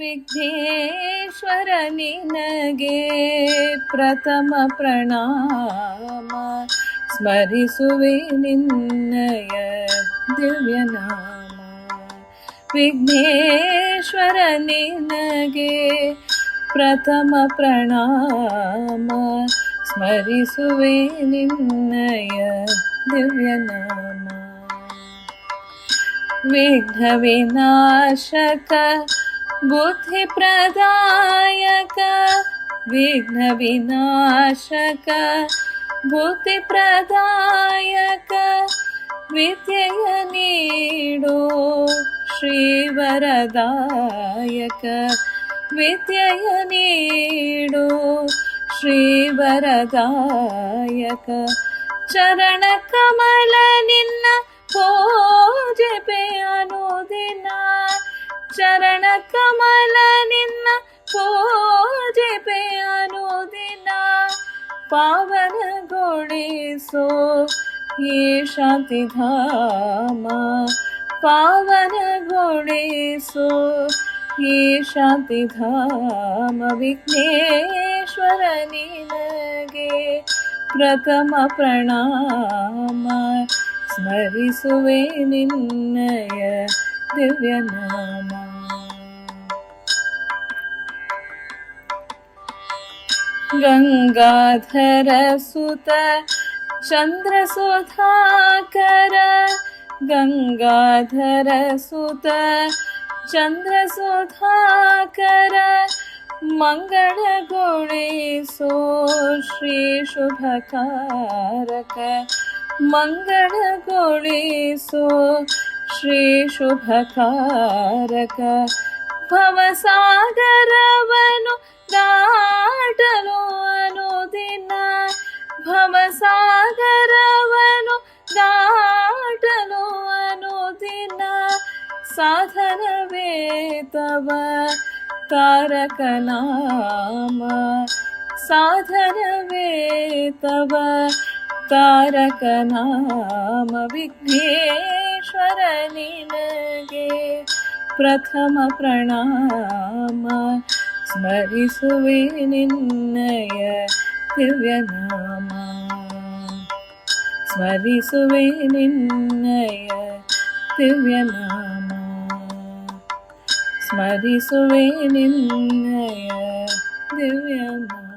विघ्नेश्वरनि नगे प्रथमप्रणाम स्मरिसुवेनिन्दय दिव्यनाम विघ्नेश्वरनि नगे प्रथमप्रणाम स्मरिसुवे निन्दय दिव्यनाम। विघ्नविनाशक बुद्धिप्रदायक विघ्नविनाशक बुद्धिप्रदायक विद्ययनीडो श्रीवरदायक विद्ययनीडो श्रीवरदायक। चरणकमल निन्न पूजपे अनुदिना ವಿದ್ಯೆಯ ನೀಡೋ ಶ್ರೀವರದಾಯಕ ವಿದ್ಯೆಯ ನೀಡೋ ಶ್ರೀವರದಾಯಕ ಚರಣ ಕಮಲ ನಿನ್ನ ಪೂಜೆ ಅನುದಿನ ಚರಣ ಕಮಲ ನಿನ್ನ ಪೂಜೆ ಅನುದಿನ ಪಾವನಗೊಳಿಸೋ ಈ ಶಾಂತಿಧಾಮ ಪಾವನಗೊಳಿಸೋ ಈ ಶಾಂತಿಧಾಮ ವಿಘ್ನೇಶ್ವರ ನಿನಗೆ ಪ್ರಥಮ ಪ್ರಣಾಮ ಸ್ಮರಿಸುವೆ ನಿನ್ನಯ ದಿವ್ಯ ನಾಮ ಗಂಗಾಧರ ಸುತ ಚಂದ್ರ ಸುಧಾಕರ ಗಂಗಾಧರ ಸುತ ಚಂದ್ರ ಸುಧಾಕರ ಮಂಗಳಗೊಳಿಸೋ साधन वेतव तारकनाम। साधनेतव तारकनाम। विघ्नेश्वर प्रथमप्रणाम प्रथमप्रणम स्मरिणि दिव्यनाम। तिव्य स्मरिसुवेणि दिव्यनाम। സ്മരിസുവേ നിന്നയ ദിവ്യമാ